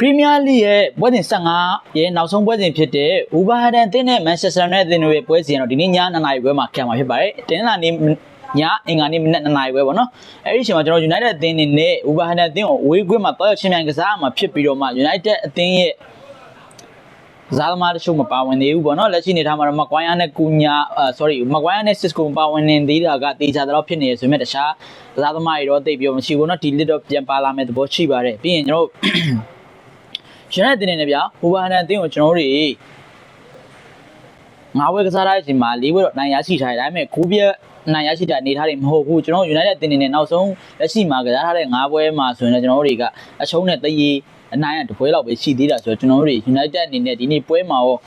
ပရီးမီးယားလိရဲ့ပွဲစဉ်15ရဲ့နောက်ဆုံးပွဲစဉ်ဖြစ်တဲ့ဝူဘာဟဒန်တင်းနဲ့မန်ချက်စတာနဲ့တင်းတို့ရဲ့ပွဲစဉ်ကတော့ဒီနေ့ည2နာရီပွဲမှာခံမှာဖြစ်ပါတယ်။တင်းလာနေ့ညအင်္ဂါနေ့မနက်2နာရီပွဲပေါ့နော်။အဲဒီအချိန်မှာကျွန်တော် United အသင်းနေနဲ့ဝူဘာဟဒန်အသင်းကိုအဝေးကွင်းမှာတောက်ရောက်ချင်းမြန်ကစားမှာဖြစ်ပြီးတော့မှ United အသင်းရဲ့ဇာသမားတချို့မပါဝင်သေးဘူးပေါ့နော်လက်ရှိနေထားမှာတော့မကွိုင်းယာနဲ့ကူညာအာ sorry မကွိုင်းယာနဲ့ Cisco မပါဝင်နေသေးတာကတေချာတော့ဖြစ်နေရဆိုပေမဲ့တခြားဇာသမားတွေတော့တိတ်ပြီးတော့မရှိဘူးเนาะဒီလစ်တော့ပြန်ပါလာမယ့်သဘောရှိပါတယ်ပြီးရင်ကျွန်တော်တို့ ရှင်တဲ့တင်နေတယ်ဗျာဟိုဘာဟန်အတင်းကိုကျွန်တော်တို့တွေငါးဝဲကစားတဲ့အချိန်မှာလေးဝဲတော့နိုင်ရရှိထားတယ်ဒါပေမဲ့ကိုပြက်နိုင်ရရှိတဲ့အနေထားတွေမဟုတ်ဘူးကျွန်တော် United တင်နေနဲ့နောက်ဆုံးလက်ရှိမှာကစားထားတဲ့ငါးပွဲမှာဆိုရင်လည်းကျွန်တော်တို့တွေကအချုံးနဲ့တရေအနိုင်ရတပွဲလောက်ပဲရှိသေးတာဆိုတော့ကျွန်တော်တို့တွေ United အနေနဲ့ဒီနေ့ပွဲမှာရော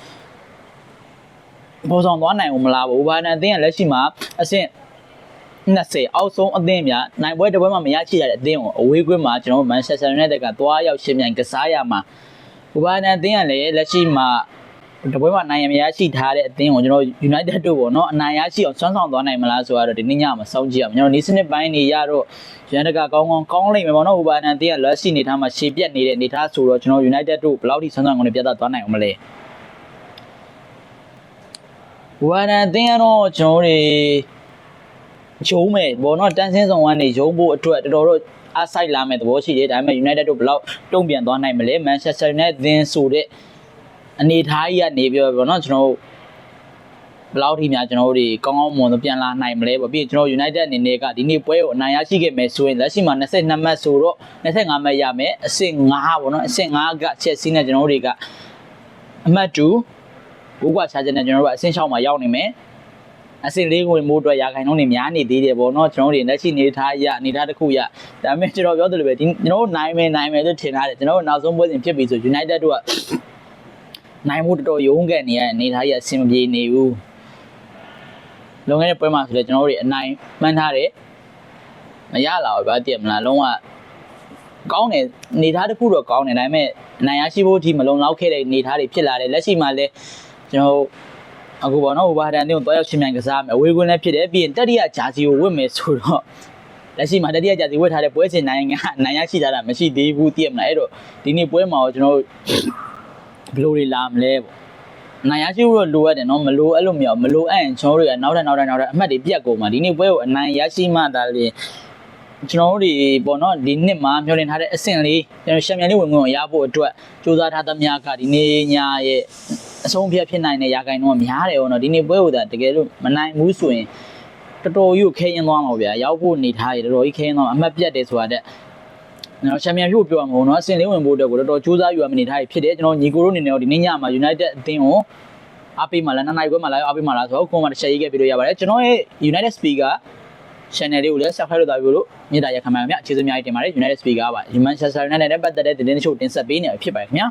ပေါ်ဆောင်သွားနိုင်အောင်မလားဘူးဘာဟန်အတင်းကလက်ရှိမှာအဆင့်20အောက်ဆုံးအသင်းများနိုင်ပွဲတစ်ပွဲမှမရရှိရတဲ့အသင်းကိုအဝေးကွင်းမှာကျွန်တော်တို့ Manchester United ကသွားရောက်ရှင်မြန်ကစားရမှာ ဘူဘာနန်အသင်းကလည်းလက်ရှိမှာတပွဲမှာနိုင်ရမရရှိထားတဲ့အသင်းကိုကျွန်တော် United တို့ပေါ့နော်အနိုင်ရရှိအောင်ဆွမ်းဆောင်သွားနိုင်မလားဆိုတော့ဒီနေ့ညမှာစောင့်ကြည့်ရအောင်ကျွန်တော်နေစနစ်ပိုင်းနေရတော့ရန်တကကောင်းကောင်းကောင်းလိမ့်မယ်ပေါ့နော်ဘူဘာနန်အသင်းကလက်ရှိနေထားမှာရှေ့ပြက်နေတဲ့အနေထားဆိုတော့ကျွန်တော် United တို့ဘယ်လောက်ထိဆွမ်းဆောင်ကုန်နေပြတ်သားသွားနိုင်အောင်မလဲဘူဘာနန်အသင်းကတော့ကျွန်တော်တွေ ဂျုံးမယ်ဘောနော်တန်းစင်းဆောင်ကနေဂျုံးဖို့အတွက်တော်တော်တော့အားဆိုင်လာမဲ့သဘောရှိတယ်ဒါပေမဲ့ United တို့ဘယ်လောက်တုံ့ပြန်သွားနိုင်မလဲ Manchester United သင်းဆိုတဲ့အနေထားကြီးကနေပြောပေါ့နော်ကျွန်တော်တို့ဘယ်လောက်ထိများကျွန်တော်တို့တွေကောင်းကောင်းမွန်မွန်ပြန်လာနိုင်မလဲပေါ့ပြီးရင်ကျွန်တော် United အနေနဲ့ကဒီနေ့ပွဲကိုအနိုင်ရရှိခဲ့မယ်ဆိုရင်လက်ရှိမှာ22မှတ်ဆိုတော့25မှတ်ရမယ်အဆင့်5ပေါ့နော်အဆင့်5ကချက်စီးနဲ့ကျွန်တော်တို့တွေကအမှတ်2ဘိုးကွာချာချက်နဲ့ကျွန်တော်တို့ကအဆင့်6မှာရောက်နေမယ် အစင်လေးကိုမိုးအတွက်ရာခိုင်နှုန်းတွေများနေသေးတယ်ပေါ့နော်ကျွန်တော်တို့လက်ရှိနေထားရအနေထားတစ်ခုရဒါပေမဲ့ကျွန်တော်ပြောသလိုပဲဒီကျွန်တော်တို့နိုင်မယ်နိုင်မယ်လို့ထင်ထားတယ်ကျွန်တော်တို့နောက်ဆုံးပွဲစဉ်ဖြစ်ပြီဆို United တို့ကနိုင်မှုတော်တော်ရုန်းကန်နေရတဲ့အနေထားရအဆင်မပြေနေဘူးလွန်ခဲ့တဲ့ပွဲမှာဆိုလည်းကျွန်တော်တို့တွေအနိုင်မှန်းထားတယ်မရလာဘူးဗျာတည်မလားလုံးဝကောင်းတယ်နေသားတစ်ခုတော့ကောင်းတယ်ဒါပေမဲ့အနိုင်ရရှိဖို့အထိမလုံလောက်ခဲ့တဲ့နေသားတွေဖြစ်လာတယ်လက်ရှိမှာလည်းကျွန်တော်တို့ အခုပေါ့နော်ဟိုဘာတန်တင်းကိုတွားရောက်ချင်းမြန်ကစားမယ်အဝေးကွင်းလည်းဖြစ်တယ်ပြီးရင်တတိယဂျာစီကိုဝတ်မယ်ဆိုတော့လက်ရှိမှာတတိယဂျာစီဝတ်ထားတဲ့ပွဲစဉ်နိုင်ငံနိုင်ရရှိကြတာမရှိသေးဘူးသိရမလားအဲ့တော့ဒီနေ့ပွဲမှာတော့ကျွန်တော်တို့ဘယ်လိုတွေလာမလဲပေါ့နိုင်ရရှိဖို့လိုအပ်တယ်နော်မလိုအဲ့လိုမျိုးမလိုအပ်ရင်ကျွန်တော်တို့ကနောက်ထပ်နောက်ထပ်နောက်ထပ်အမှတ်တွေပြတ်ကုန်မှာဒီနေ့ပွဲကိုအနိုင်ရရှိမှသာလေကျွန်တော်တို့တွေပေါ့နော်ဒီနှစ်မှာမျှော်လင့်ထားတဲ့အဆင့်လေးကျွန်တော်ရှမ်ပီယံလိဝင်ဝင်ကိုရဖို့အတွက်စူးစမ်းထားသမျှကဒီနေ့ညရဲ့ အဆုံးဖြတ်ဖြစ်နိုင်တဲ့ရာဂိုင်တော့များတယ်ဟောနော်ဒီနေ့ပွဲဟိုတာတကယ်လို့မနိုင်ဘူးဆိုရင်တော်တော်ကြီးကိုခဲရင်သွားမှာဗျာရောက်ဖို့နေထားရတော်တော်ကြီးခဲရင်သွားမှာအမှတ်ပြတ်တယ်ဆိုတာတဲ့ကျွန်တော်ချန်ပီယံဖြစ်ပြောရမှာပေါ့နော်အစင်လေးဝင်ဖို့အတွက်ကိုတော်တော်ကြိုးစားယူရမယ့်နေထားရဖြစ်တယ်ကျွန်တော်ညီကိုတို့အနေနဲ့တော့ဒီနေ့ညမှာ United အသင်းကိုအားပေးမှလားနှစ်နိုင်ခွဲမှလားအားပေးမှလားဆိုတော့ကိုယ်မှတစ်ချက်ရေးခဲ့ပြီးလို့ရပါတယ်ကျွန်တော်ရဲ့ United Speaker channel လေးကိုလည်း subscribe လုပ်တာပြီးလို့မြေတားရခံပါမယ်ခင်ဗျအခြေစအများကြီးတင်ပါတယ် United Speaker ပါ Manchester United နဲ့ပတ်သက်တဲ့သတင်းတချို့တင်ဆက်ပေးနေရဖြစ်ပါတယ်ခင်ဗျာ